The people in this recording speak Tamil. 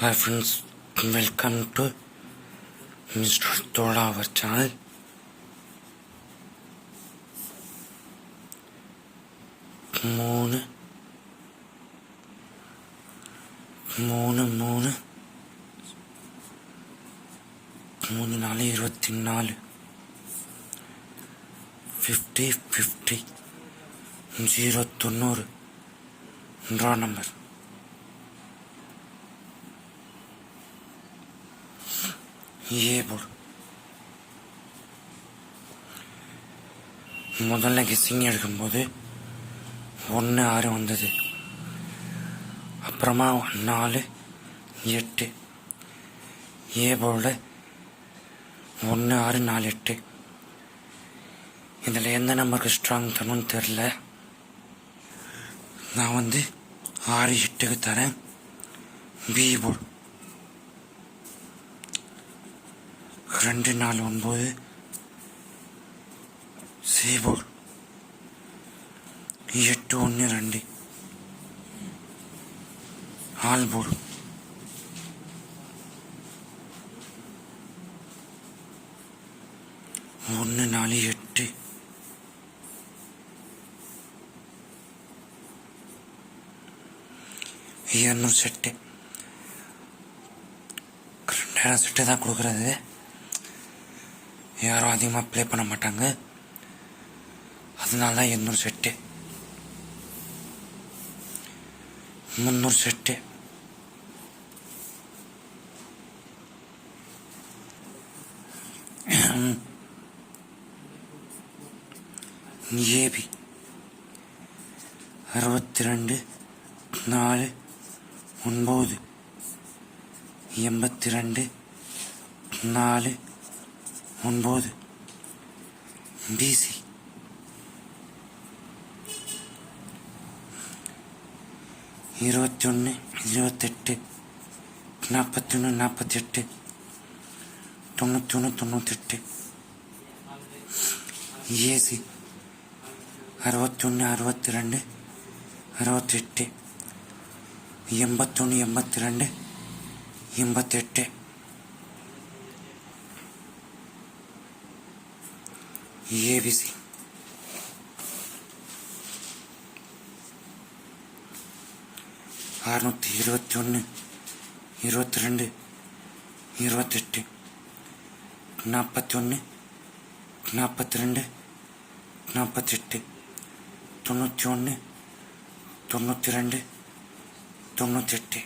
Hi friends welcome to mister Toda our channel. மூணு மூணு மூணு மூணு நாலு இருபத்தி நாலு. ஃபிஃப்டி ஃபிஃப்டி ஜீரோ தொண்ணூறு. ட்ரா நம்பர் ஏ முதல்ல கெஸ்ஸிங் எடுக்கும்போது ஒன்று ஆறு வந்தது அப்புறமா நாலு எட்டு ஏ ஒன்று ஆறு நாலு எட்டு இதில் எந்த நம்பருக்கு ஸ்ட்ராங் தரணும்னு தெரில நான் வந்து ஆறு எட்டுக்கு தரேன் பி போல் ரெண்டு நாலு ஒன்பது. சி எட்டு ஒன்று ரெண்டு. ஆல்போர்டு ஒன்று நாலு எட்டு. இரநூறு செட்டு. ரெண்டாயிரம் செட்டு தான் கொடுக்குறது. யாரும் அதிகமாக ப்ளே பண்ண மாட்டாங்க. அதனால தான் எண்ணூறு செட்டு முந்நூறு செட்டு ஏபி. அறுபத்தி ரெண்டு நாலு ஒன்பது எண்பத்தி ரெண்டு நாலு ஒன்பது பிசி இருபத்தொன்று இருபத்தெட்டு நாற்பத்தொன்று நாற்பத்தெட்டு நாற்பத்தி எட்டு தொண்ணூத்தெட்டு. ஏசி அறுபத்தொன்று அறுபத்தி ரெண்டு அறுபத்தெட்டு. எண்பத்தொன்று எண்பத்தி ரெண்டு எண்பத்தெட்டு. ஏபிசி அறுநூற்றி இருபத்தி ஒன்று இருபத்தி ரெண்டு இருபத்தெட்டு நாற்பத்தி ஒன்று நாற்பத்தி ரெண்டு நாற்பத்தெட்டு தொண்ணூற்றி ஒன்று தொண்ணூற்றி ரெண்டு தொண்ணூத்தெட்டு